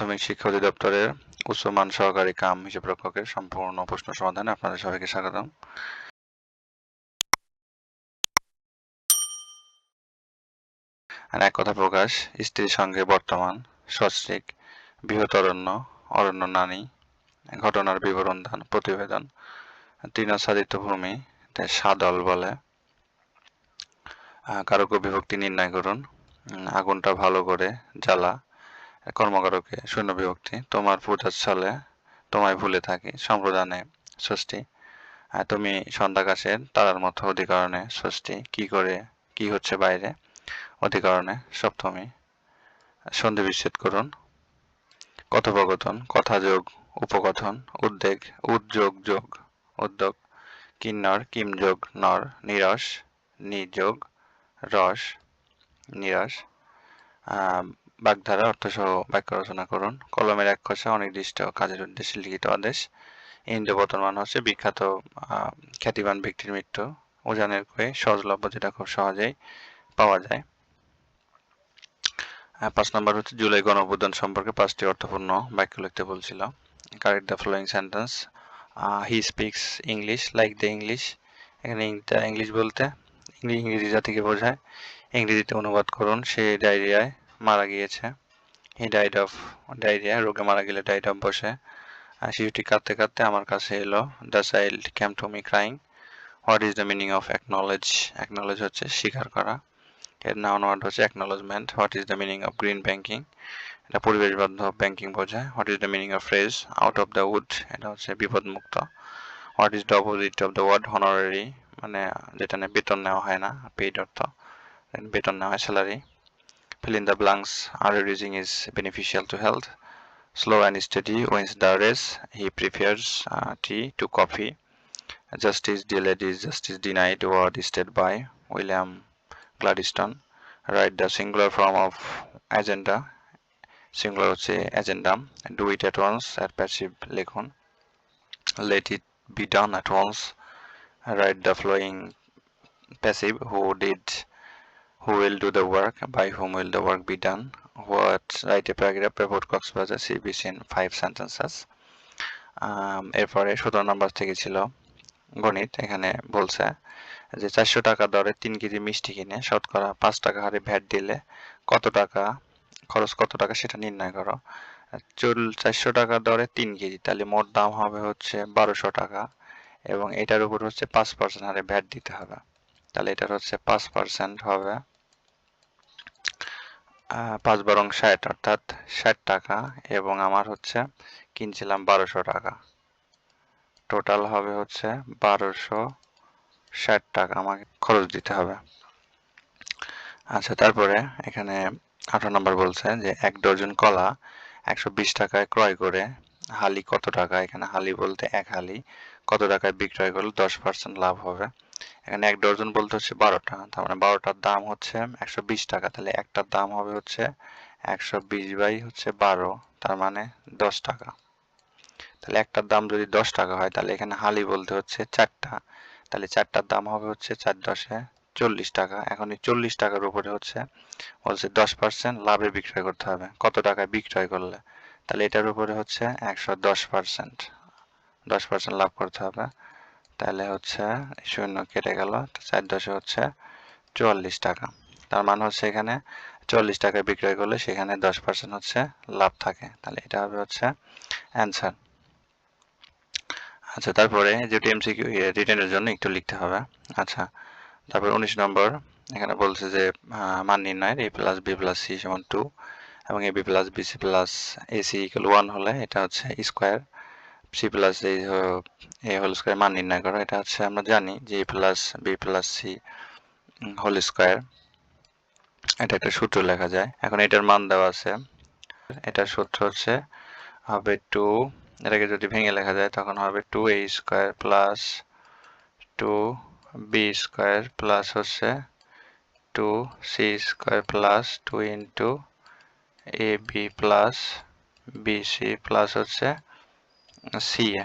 প্রাথমিক শিক্ষা অধিদপ্তরের উচ্চমান সহকারী কাম হিসাবরক্ষকের সম্পূর্ণ প্রশ্ন সমাধানে আপনাদের সবাইকে স্বাগতম। আর এক কথা প্রকাশ স্ত্রীর সঙ্গে বর্তমান সস্ত্রীক বৃহৎ অরণ্য অরণ্য নানী ঘটনার বিবরণ দান, প্রতিবেদন তৃণাচ্ছাদিত ভূমি সাদল বলে। কারক বিভক্তি নির্ণয় করুন আগুনটা ভালো করে জ্বালা কর্মকারকে শূন্য বিভক্তি, তোমার পূজার ছলে তোমায় ভুলে থাকি, সম্প্রদানে ষষ্ঠী। তুমি সন্ধ্যাকাশের তারার মতো অধিকরণে ষষ্ঠী, কি করে, কি হচ্ছে বাইরে? অধিকরণে সপ্তমী। সন্ধি বিচ্ছেদ করুন। কথোপকথন, কথাযোগ, উপকথন, উদ্বেগ, উদ্যোগ, যোগ, উদ্যোগ, কিন্নর, কিমযোগ, নর, নিরস, নিযোগ, রস, নিরস। বাগধারা অর্থসহ বাক্য রচনা করুন। কলমের এক খসা অনির্দিষ্ট কাজের উদ্দেশ্যে লিখিত আদেশ। ইন্দ্র বর্তমান হচ্ছে বিখ্যাত আহ, খ্যাতিমান ব্যক্তির মৃত্যু। উজানের কয়ে সহজলভ্য যেটা খুব সহজেই পাওয়া যায়। পাঁচ নম্বর হচ্ছে জুলাই গণঅভ্যুত্থান সম্পর্কে পাঁচটি অর্থপূর্ণ বাক্য লিখতে বলছিল। Correct the following sentence he speaks English like the English এখানে ইংলিশ বলতে ইংরেজি জাতিকে বোঝায়। ইংরেজিতে অনুবাদ করুন সে ডায়রিয়ায় মারা গিয়েছে। হি ডাইড অফ ডায়রিয়া রোগে মারা গেলে ডাইড অফ বসে। শিশুটি কাঁদতে কাঁদতে আমার কাছে এলো the child came to me crying what is the meaning of acknowledge acknowledge হচ্ছে স্বীকার করা। এর নাউন ওয়ার্ড হচ্ছে acknowledgement what is the meaning of green banking এটা পরিবেশ বান্ধব ব্যাংকিং বোঝায়। What is the meaning of phrase out of the wood এটা হচ্ছে বিপদমুক্ত। What is the opposite of the word honorary মানে যেটা নিয়ে বেতন নেওয়া হয় না পেইড অর্থ। বেতন নেওয়া হয় salary fill in the blanks early reading is beneficial to health slow and steady wins the race he prefers uh, tea to coffee justice delayed is justice denied word stated by william gladstone write the singular form of agenda singular হচ্ছে agenda do it at once at passive লিখুন let it be done at once write the following passive who did who will do the work? By whom will the work be done? What write a paragraph about Cox's Bazar sea beach in five sentences. Um, এরপরে সতেরো নম্বর থেকে ছিল গণিত। এখানে বলছে যে চারশো টাকা দরে তিন কেজি মিষ্টি কিনে শতকরা পাঁচ টাকা হারে ভ্যাট দিলে কত টাকা খরচ কত টাকা সেটা নির্ণয় করো। চুল চারশো টাকা দরে তিন কেজি তাহলে মোট দাম হবে হচ্ছে বারোশো টাকা এবং এটার উপর হচ্ছে পাঁচ পার্সেন্ট হারে ভ্যাট দিতে হবে। তাহলে এটার হচ্ছে পাঁচ পার্সেন্ট হবে পাঁচ বরং ষাট, অর্থাৎ ষাট টাকা এবং আমার হচ্ছে কিনছিলাম বারোশো টাকা। টোটাল হবে হচ্ছে বারোশো ষাট টাকা, আমাকে খরচ দিতে হবে। আচ্ছা তারপরে এখানে আঠারো নম্বর বলছে যে এক ডজন কলা একশো বিশ টাকায় ক্রয় করে হালি কত টাকা? এখানে হালি বলতে এক হালি, কত টাকায় বিক্রয় করলে দশ পার্সেন্ট লাভ হবে? এখানে এক ডজন বলতে হচ্ছে বারোটা, তার মানে বারোটার দাম হচ্ছে একশো বিশ টাকা, তাহলে একটার দাম হবে হচ্ছে একশো বিশ বাই হচ্ছে বারো, তার মানে দশ টাকা। তাহলে একটার দাম যদি দশ টাকা হয়, তাহলে এখানে হালি বলতে হচ্ছে চারটা, তাহলে চারটার দাম হবে হচ্ছে চার দশে চল্লিশ টাকা, এখন এই চল্লিশ টাকার উপরে হচ্ছে বলছে দশ পার্সেন্ট লাভে বিক্রয় করতে হবে, কত টাকায় বিক্রয় করলে? তাহলে এটার উপরে হচ্ছে একশো দশ পার্সেন্ট দশ পার্সেন্ট লাভ করতে হবে। তাহলে হচ্ছে শূন্য কেটে গেল চার দশে হচ্ছে চুয়াল্লিশ টাকা। তার মানে হচ্ছে এখানে চল্লিশ টাকায় বিক্রয় করলে সেখানে দশ পার্সেন্ট হচ্ছে লাভ থাকে। তাহলে এটা হবে হচ্ছে অ্যান্সার আচ্ছা তারপরে যেটি এমসিকিউ রিটেনের জন্য একটু লিখতে হবে। আচ্ছা তারপর উনিশ নম্বর, এখানে বলছে যে মান নির্ণয়ের A plus B plus C সমান টু এবং A B plus B C plus A C equal one হলে এটা হচ্ছে স্কোয়ার সি প্লাস এই এ হোল স্কোয়ার মান নির্ণয় করো। এটা হচ্ছে আমরা জানি যে A plus B plus C whole square এটা একটা সূত্র লেখা যায়। এখন এটার মান দেওয়া আছে। এটার সূত্র হচ্ছে হবে টু এটাকে যদি ভেঙে লেখা যায়, তখন হবে two A square plus two B square plus হচ্ছে two C square plus two into A B plus B C plus হচ্ছে সি এ।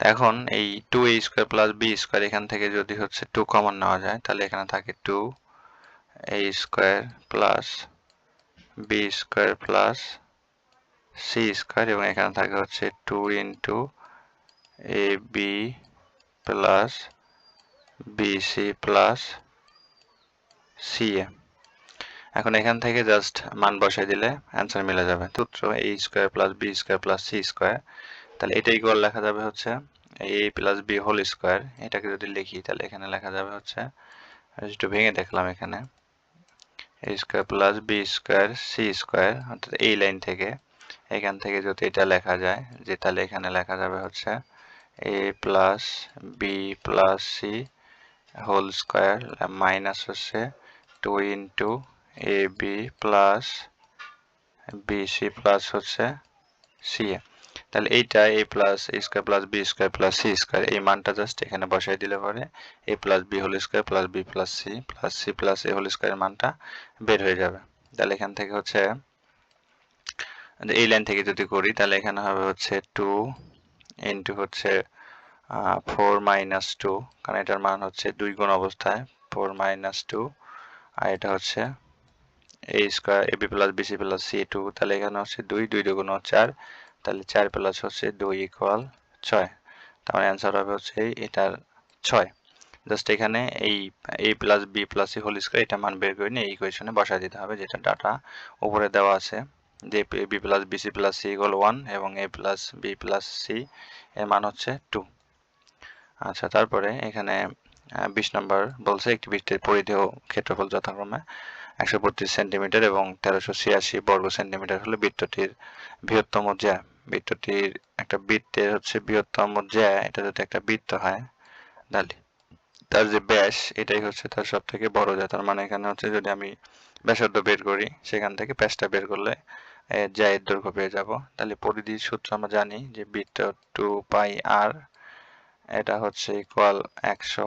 এখন এই two A square plus B square এখান থেকে যদি হচ্ছে টু কমন নেওয়া যায়, তাহলে এখানে থাকে two A square plus B square plus C square এবং এখানে থাকে হচ্ছে two into A B plus BC plus C A এখন এখান থেকে জাস্ট মান বসাই দিলে অ্যান্সার মিলে যাবে। সূত্র A square plus B square plus C square তাহলে এটা ইকুয়াল লেখা যাবে হচ্ছে A plus B whole square এটাকে যদি লিখি তাহলে এখানে লেখা যাবে হচ্ছে একটু ভেঙে দেখলাম এখানে। A square plus B square C square অর্থাৎ এই লাইন থেকে, এখান থেকে যদি এটা লেখা যায়, যে তাহলে এখানে লেখা যাবে হচ্ছে A plus B plus C whole square minus হচ্ছে two into A B plus B C plus হচ্ছে সি এ তাহলে এইটা A plus A square plus B square plus C square এই মানটা জাস্ট এখানে বসাই দিলে পরে A plus B whole square plus B plus C plus C plus A whole স্কোয়ারের মানটা বের হয়ে যাবে। তাহলে এখান থেকে হচ্ছে, এই লাইন থেকে যদি করি, তাহলে এখানে হবে হচ্ছে টু ইন্টু হচ্ছে ফোর মাইনাস টু কারণ এটার মান হচ্ছে দুই গুণ অবস্থায় ফোর মাইনাস টু আর এটা হচ্ছে A square A B plus BC plus C two তাহলে এখানে হচ্ছে দুই দুই দুগুণ চার, তাহলে চার প্লাস হচ্ছে দুই ইকুয়াল ছয়। তার মানে অ্যান্সার হবে হচ্ছে এটার ছয়। জাস্ট এখানে এই A plus B plus C whole square এটা মান বের করে নিয়ে এই ইকুয়েশনে বসায় দিতে হবে, যেটা ডাটা উপরে দেওয়া আছে। যে B plus BC plus C equal one এবং A plus B plus C এর মান হচ্ছে টু আচ্ছা তারপরে এখানে বিশ নম্বর বলছে একটি বৃত্তের পরিধেয় ক্ষেত্রফল যথাক্রমে। একশো বত্রিশ সেন্টিমিটার এবং তেরোশো ছিয়াশি বর্গ সেন্টিমিটার হলো বৃত্তটির বৃহত্তম জ্যা। বৃত্তটির একটা বৃত্তের হচ্ছে বৃহত্তম জ্যা, এটা যদি একটা বৃত্ত হয়, তাহলে তার যে ব্যাস, এটাই হচ্ছে তার সব থেকে বড় জ্যা। তার মানে এখানে হচ্ছে যদি আমি ব্যাসার্ধ বের করি, সেখান থেকে প্যাচটা বের করলে জ্যায়ের দৈর্ঘ্য পেয়ে যাব। তাহলে পরিধির সূত্র আমরা জানি যে বৃত্ত টু পাই আর, এটা হচ্ছে ইকুয়াল একশো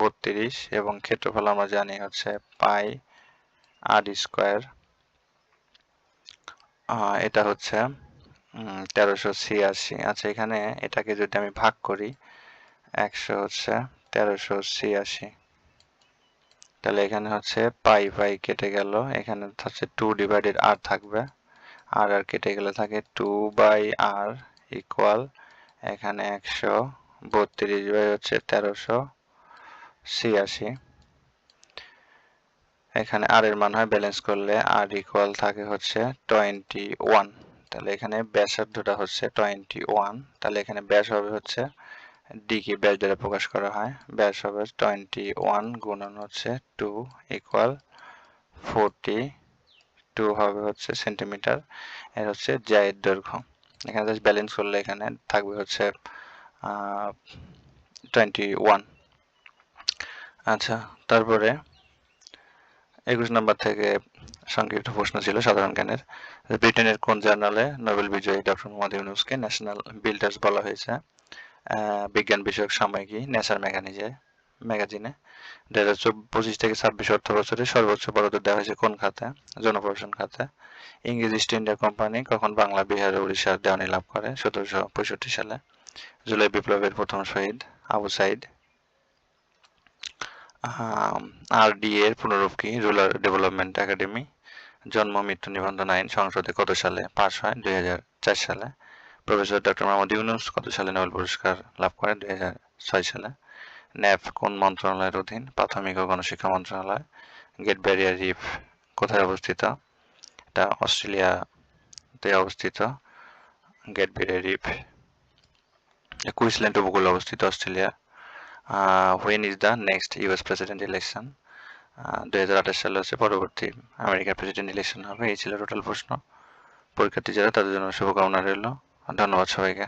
বত্রিশ এবং ক্ষেত্রফল আমরা জানি হচ্ছে পাই আর স্কোয়ার। এটা হচ্ছে তেরোশো ছিয়াশি। আচ্ছা এখানে এটাকে যদি আমি ভাগ করি, একশো হচ্ছে তেরোশো ছিয়াশি। তাহলে এখানে হচ্ছে পাই পাই কেটে গেল। এখানে হচ্ছে টু ডিভাইডেড আর থাকবে। আর আর কেটে গেলে থাকে টু বাই আর ইকুয়াল এখানে একশো বত্রিশ বাই হচ্ছে তেরোশো ছিয়াশি। এখানে আর এর মান হয় ব্যালেন্স করলে আর ইকুয়াল থাকে হচ্ছে টোয়েন্টি ওয়ান তাহলে এখানে ব্যাসার্ধটা হচ্ছে টোয়েন্টি ওয়ান তাহলে এখানে ব্যাস হবে হচ্ছে ডিকে ব্যাস দ্বারা প্রকাশ করা হয়। ব্যাস হবে টোয়েন্টি ওয়ান গুণন হচ্ছে টু ইকুয়াল ফোরটি টু হবে হচ্ছে সেন্টিমিটার এর হচ্ছে জায়ের দৈর্ঘ্য। এখানে জাস্ট ব্যালেন্স করলে এখানে থাকবে হচ্ছে টোয়েন্টি ওয়ান আচ্ছা তারপরে একুশ নম্বর থেকে সংক্ষিপ্ত প্রশ্ন ছিল সাধারণ জ্ঞানের। ব্রিটেনের কোন জার্নালে নোবেল বিজয়ী ডক্টর মোহাম্মদ ইউনুসকে ন্যাশনাল বিল্ডার্স বলা হয়েছে? বিজ্ঞান বিষয়ক সাময়িকী নেচার ম্যাগানিজে ম্যাগাজিনে। দু হাজার পঁচিশ থেকে ছাব্বিশ অর্থ বছরে সর্বোচ্চ বরাদ্দ দেওয়া হয়েছে কোন খাতে? জনপ্রশাসন খাতে। ইংরেজ ইস্ট ইন্ডিয়া কোম্পানি কখন বাংলা, বিহার উড়িষ্যার দেওয়ানি লাভ করে? সতেরোশো পঁয়ষট্টি সালে। জুলাই বিপ্লবের প্রথম শহীদ আবু সাইদ। আর ডি এর পুনরূপ কি রুরাল ডেভেলপমেন্ট একাডেমি জন্ম, মৃত্যু নিবন্ধন আইন সংসদে কত সালে পাশ হয়? দুই হাজার চার সালে। প্রফেসর ডক্টর মোহাম্মদ ইউনুস কত সালে নোবেল পুরস্কার লাভ করেন দুই হাজার ছয় সালে। ন্যাপ কোন মন্ত্রণালয়ের অধীন? প্রাথমিক ও গণশিক্ষা মন্ত্রণালয়। গেট ব্যারিয়ার রিফ কোথায় অবস্থিত? এটা অস্ট্রেলিয়াতে অবস্থিত। গেট ব্যারিয়ার রিফ কুইসল্যান্ড উপকূলে অবস্থিত Australia. When is the next US president election দু হাজার আঠাশ সালে হচ্ছে পরবর্তী আমেরিকার প্রেসিডেন্ট ইলেকশন হবে। এই ছিল টোটাল প্রশ্ন। পরীক্ষার্থী যারা তাদের জন্য শুভকামনা রইল। ধন্যবাদ সবাইকে।